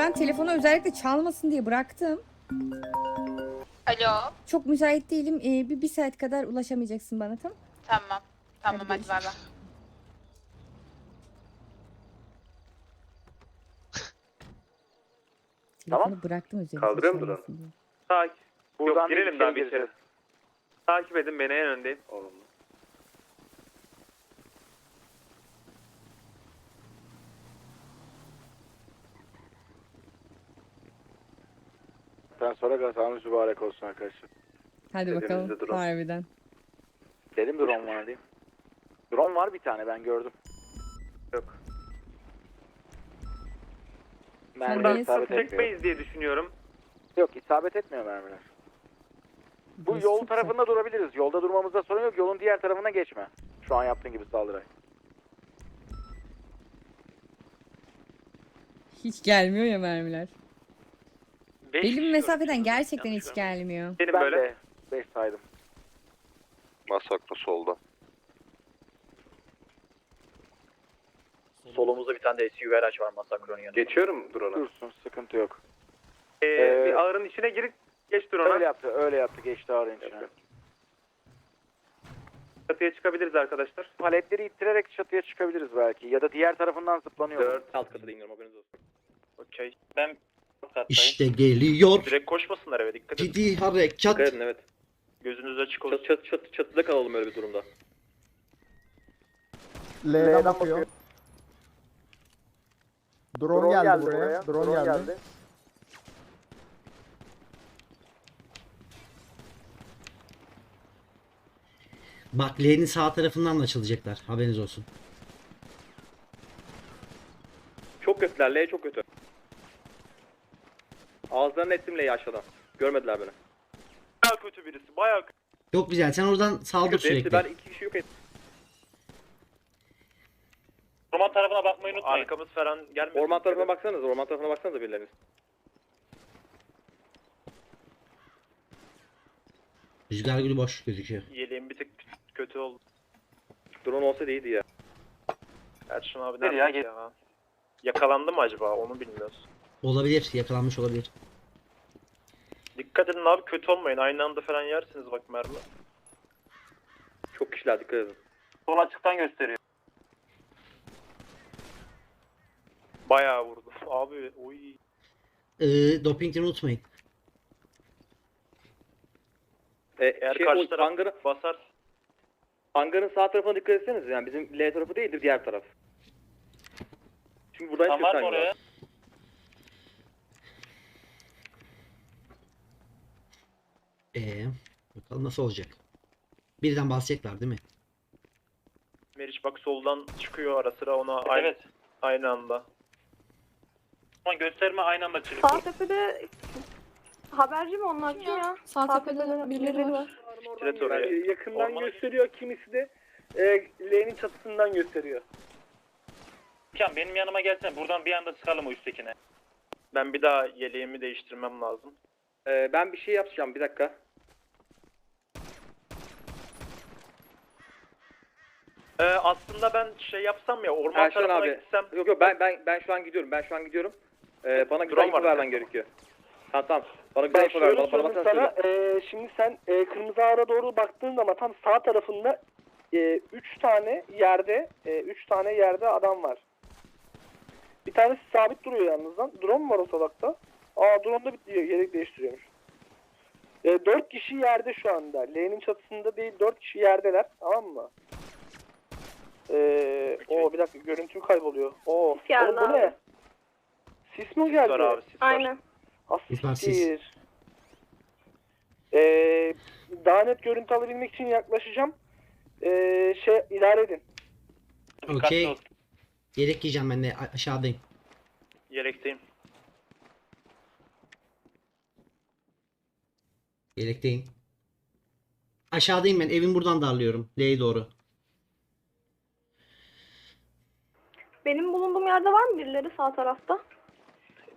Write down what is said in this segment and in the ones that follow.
ben telefonu özellikle çalmasın diye bıraktım. Alo. Çok müsait değilim. Ee, bir, bir saat kadar ulaşamayacaksın bana tamam Tamam. Tamam Hadi hadi bay bay. Telefonu Tamam. bıraktım özellikle. Kaldırıyor mu çalmasın diye. Takip. Buradan Yok girelim daha bir içeri. Takip edin beni en öndeyim. Olumlu. Ben sonra kazanız mübarek olsun arkadaşlar. Hadi Elimizde bakalım. drone. Harbiden. Dedim drone var diye. Drone var bir tane ben gördüm. Yok. Mermi Buradan isabet etmiyor. Çekmeyiz diye düşünüyorum. Yok isabet etmiyor mermiler. Bu yol çok tarafında durabiliriz. Yolda durmamızda sorun yok. Yolun diğer tarafına geçme. Şu an yaptığın gibi saldıray. Hiç gelmiyor ya mermiler. Beş Benim kişi mesafeden gerçekten hiç gelmiyor. Benim ben böyle. de 5 saydım. Masaklı solda. Solumuzda bir tane de SUV araç var Masakro'nun yanında. Geçiyorum drone'a. Dursun sıkıntı yok. Ee, Ee, bir ağırın içine girip geç drone'a. Öyle yaptı öyle yaptı geçti ağrın içine. Çatıya çıkabiliriz arkadaşlar. Paletleri ittirerek çatıya çıkabiliriz belki. Ya da diğer tarafından zıplanıyor. Dört. Alt katı da iniyorum haberiniz olsun. Okey. Ben kattayım. İşte geliyor. Direkt koşmasınlar eve dikkat edin. Ciddi harekat. Dikkat edin evet. Gözünüz açık olsun. Çat, çat, çat, çatıda kalalım öyle bir durumda. L'den bakıyor. Drone, geldi, buraya. Drone, geldi. Bak L'nin sağ tarafından da açılacaklar. Haberiniz olsun. Çok kötüler. L çok kötü. Ağızlarını ettim L'yi aşağıdan. Görmediler beni. Bayağı kötü birisi. Bayağı kötü. Çok güzel. Sen oradan saldır Kötü. Hepsi sürekli. ben iki kişi yok ettim. Orman tarafına bakmayı unutmayın. Arkamız falan gelmesin. Orman tarafına baksanız, orman tarafına baksanız birileriniz. Rüzgar gülü boş gözüküyor. Yeleğim bir tık kötü oldu. Drone olsa iyiydi ya. Erçin abi nerede ya? Yakalandı mı acaba? Onu bilmiyoruz. Olabilir. Yakalanmış olabilir. Dikkat edin abi kötü olmayın. Aynı anda falan yersiniz bak mermi. Çok kişiler dikkat edin. Sol açıktan gösteriyor. Bayağı vurdu. Abi oy. Ee, dopingleri unutmayın. Ee, Eğer şey, karşı o taraf hangarın, basar. hangarın sağ tarafına dikkat etseniz yani bizim L tarafı değildir diğer taraf. Çünkü buradan çıkıyor oraya. Ee, bakalım nasıl olacak. Birden bahsedecekler değil mi? Meriç bak soldan çıkıyor ara sıra ona aynı, Evet. aynı anda. Ama gösterme aynı anda çıkıyor. Sağ tepede haberci mi onlar kim ya? Sağ, tepede birileri var. Tiret oraya. yakından Ormana- gösteriyor, kimisi de e, L'nin çatısından gösteriyor. Can benim yanıma gelsene buradan bir anda çıkalım o üsttekine. Ben bir daha yeleğimi değiştirmem lazım. Ee, ben bir şey yapacağım bir dakika. Ee, aslında ben şey yapsam ya orman Erşen tarafına abi. gitsem. Yok yok ben ben ben şu an gidiyorum. Ben şu an gidiyorum. Ee, bana güzel Drone info var vermen gerekiyor. Tamam tamam. Bana güzel Ben info ver. şöyle Bana, bana söyleyeyim sana, söyle. e, şimdi sen e, Kırmızı Ağa'ya doğru baktığın zaman tam sağ tarafında e, üç tane yerde, e, üç tane yerde adam var. Bir tanesi sabit duruyor yalnız lan. Drone mu var o salakta? Aa drone da bitiyor, yelek değiştiriyormuş. E, dört kişi yerde şu anda. L'nin çatısında değil, dört kişi yerdeler. Tamam mı? Ee, o bir dakika görüntü kayboluyor. Oo, Sis geldi oğlum bu abi. ne? Sis mi geldi? Var abi sis var. Aynen. Sis var, sis. Asiktir. Ee, daha net görüntü alabilmek için yaklaşacağım. Ee, şey idare edin. Okey. Yelek giyeceğim ben de A- aşağıdayım. Yelekteyim. Yelekteyim. Aşağıdayım ben. Evin buradan darlıyorum. L'ye doğru. Benim bulunduğum yerde var mı birileri sağ tarafta?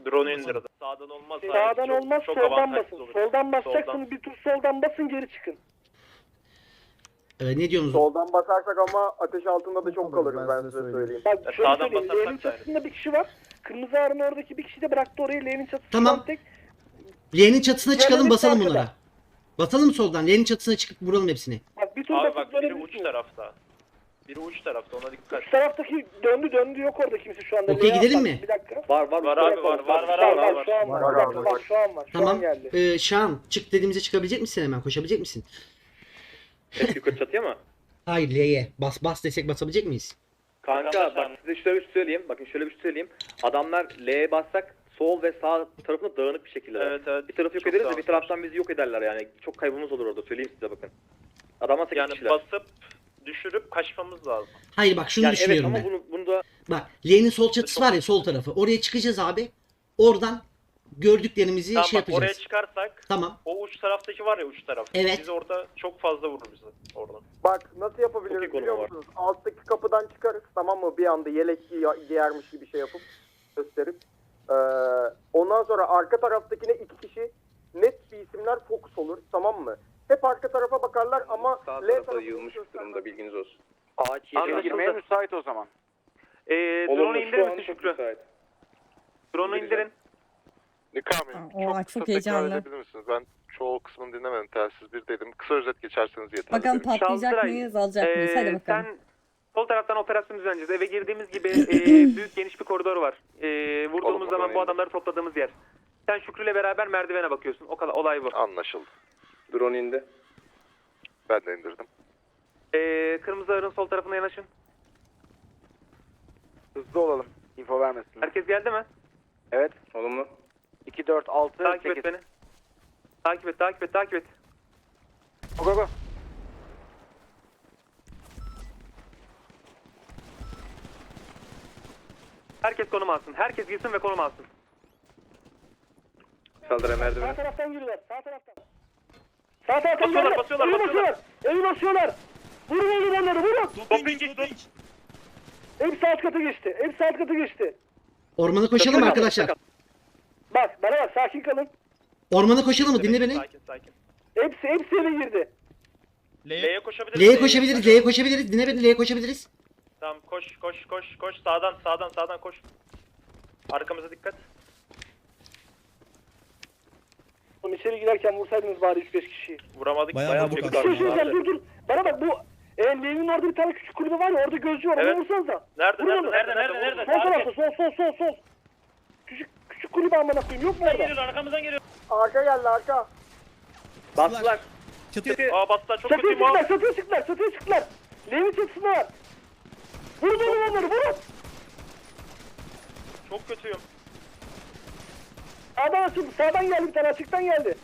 Drone indir. Sağdan olmaz. Sağdan Çok- olmaz çok soldan basın. olur. Soldan basacaksınız Soldan. bir tur soldan basın geri çıkın. Ee, ne diyorsunuz? Soldan basarsak ama ateş altında da çok kalırız, ben size söyleyeyim. Bak Ya şöyle sağdan söyleyeyim. da çatısında bir kişi var. Kırmızı Ağrı'nın oradaki bir kişi de bıraktı orayı. L'nin çatısından Tamam. tek. L'nin çatısına çıkalım basalım bunlara. Basalım soldan. L'nin çatısına çıkıp vuralım hepsini. Bak bir tur Abi bak biri uç tarafta. Biri uç tarafta ona dikkat. Üst taraftaki döndü döndü yok orada kimse şu anda. Okey, L'ye gidelim mi? Bir dakika. Var var. Var abi, var, var, var, Var var, var şu an var. Var dakika, var. Bak şu an var. Şu Tamam. an geldi. Ee, Şahan çık dediğimize çıkabilecek misin hemen? Koşabilecek misin? Hep yukarı çatıya mı? Hayır L'ye. Bas bas desek basabilecek miyiz? Kanka bak size şöyle bir şey söyleyeyim. Bakın şöyle bir şey söyleyeyim. Adamlar L'ye bassak sol ve sağ tarafını dağınık bir şekilde. Evet evet. Bir tarafı yok Çok ederiz de dağınık. bir taraftan bizi yok ederler yani. Çok kaybımız olur orada söyleyeyim size bakın. Adamlar 8 Yani kişiler. basıp düşürüp kaçmamız lazım. Hayır bak şunu yani evet düşünüyorum ama ben. bunu, bunu da Bak L'nin sol çatısı var ya sol tarafı. Oraya çıkacağız abi. Oradan gördüklerimizi Tamam şey bak oraya yapacağız. çıkarsak Tamam. o uç taraftaki var ya uç taraf. Evet. Biz orada çok fazla vurur bizi oradan. Bak nasıl yapabiliriz konu biliyor var. musunuz? Alttaki kapıdan çıkarız tamam mı? Bir anda yelek giy- giyermiş gibi şey yapıp gösterip. Ee, ondan sonra arka taraftakine iki kişi net bir isimler fokus olur tamam mı? Hep arka tarafa bakarlar ama Sağ tarafa tarafı yığılmış bir durumda bilginiz olsun. ağaç Anla yeri girmeye müsait o zaman. Ee, drone'u indirir misin çok Şükrü? Drone'u indirin. Nikami, Aa, çok oha, kısa çok tekrar heyecanlı. edebilir misiniz? Ben çoğu kısmını dinlemedim, telsiz bir dedim. Kısa özet geçerseniz yeterli. Bakalım patlayacak Şaltıray, mıyız, alacak mıyız? Hadi Ee, bakalım. sen sol taraftan operasyon düzenleyeceğiz. Eve girdiğimiz gibi e, büyük geniş bir koridor var. E, vurduğumuz Oğlum, zaman bu adamları topladığımız yer. Sen Şükrü'yle beraber merdivene bakıyorsun. O kadar olay bu. Anlaşıldı. Drone indi. Ben de indirdim. E, kırmızı ağırın sol tarafına yanaşın. Hızlı olalım. Info vermesin. Herkes geldi mi? Evet. Olumlu. 2, 4, 6, Takip 8. et beni. Takip et, takip et, takip et. Go go go. Herkes konum alsın. Herkes girsin ve konum alsın. Saldıra Sağ merdivene. taraftan giriyorlar. Sağ taraftan. Sağ taraftan Basıyorlar, basıyorlar, Evi basıyorlar. basıyorlar. Evi basıyorlar. Vurun oğlum onları vurun. Doping geçti. Hepsi alt kata geçti. Hepsi alt kata geçti. Ormana koşalım mı arkadaşlar? Bak bana bak sakin kalın. Ormana koşalım mı? Dinle beni. Sakin sakin. Hepsi hepsi eve girdi. L'ye koşabiliriz. L'ye koşabiliriz. L'ye koşabiliriz. Dinle beni. L'ye koşabiliriz. Tamam koş koş koş koş sağdan sağdan sağdan koş. Arkamıza dikkat. Oğlum içeri girerken vursaydınız bari 3-5 kişiyi. Vuramadık. Bayağı Bayağı çektik Bir şey söyleyeceğim dur dur. Bana bak bu e, Levin'in orada bir tane küçük kulübe var ya orada gözcü var. Evet. Onu. Nerede Vurun nerede onu. nerede nerede nerede? Sol tarafta sol sol sol sol. Küçük küçük kulübe amına koyayım yok mu orada? arkamızdan geliyor. Arka geldi arka. Bastılar. Çatı. Aa bastılar çok Çatıya kötüyüm çıktılar abi. çatıya çıktılar çatıya çıktılar. Levin çatısında var. Vurun oğlum onları vurun. Çok kötüyüm. Sağdan açıldı sağdan geldi bir tane açıktan geldi.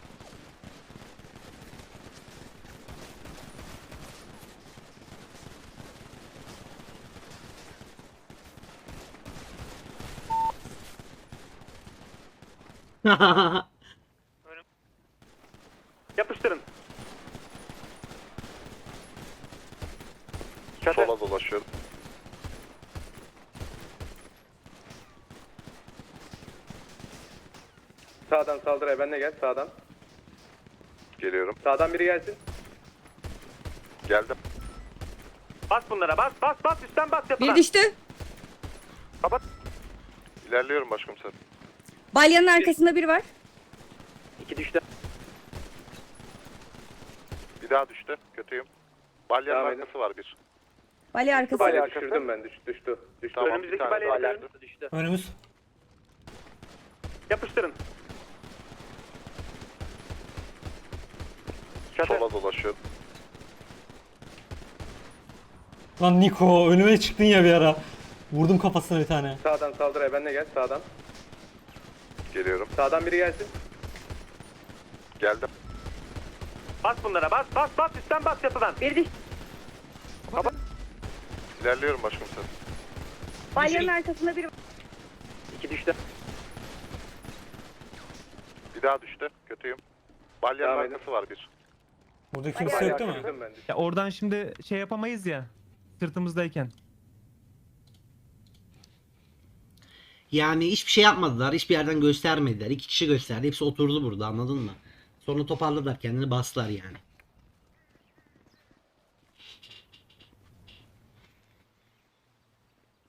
Yapıştırın. Sola dolaşıyorum. Sağdan saldıra ben de gel sağdan. Geliyorum. Sağdan biri gelsin. Geldim. Bas bunlara bas bas bas üstten bas Bir yapılan. düştü. İlerliyorum başkomiserim. Balyanın arkasında biri var. İki düştü. Bir daha düştü. Kötüyüm. Balyanın Devam edin. arkası var bir. Balya arkası. Balya. Balya düşürdüm ben düştü düştü. Düştü. Tamam bir Önümüzdeki tane daha geldi. Düştü. Önümüz. Yapıştırın. Sola dolaşıyorum. Lan Niko önüme çıktın ya bir ara. Vurdum kafasına bir tane. Sağdan saldıra ben de gel sağdan. Geliyorum. Sağdan biri gelsin. Geldim. Bas bunlara bas bas bas üstten bas yapılan. Bir düştü. İlerliyorum başkomiserim. Balyanın arkasında biri var. İki düştü. Bir daha düştü. Kötüyüm. Balyanın Devam edin. arkası var bir. Burada kimse yok değil mi? Ben. Ya oradan şimdi şey yapamayız ya. Sırtımızdayken. Yani hiçbir şey yapmadılar. Hiçbir yerden göstermediler. İki kişi gösterdi. Hepsi oturdu burada anladın mı? Sonra toparladılar kendini bastılar yani.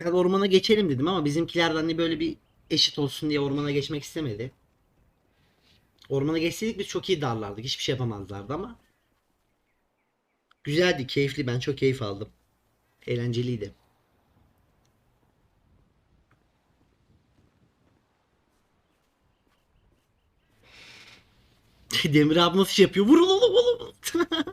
Ben ormana geçelim dedim ama bizimkiler de hani böyle bir eşit olsun diye ormana geçmek istemedi. Ormana geçseydik biz çok iyi darlardık. Hiçbir şey yapamazlardı ama. Güzeldi, keyifli. Ben çok keyif aldım. Eğlenceliydi. Demir abi nasıl şey yapıyor? Vurun oğlum oğlum.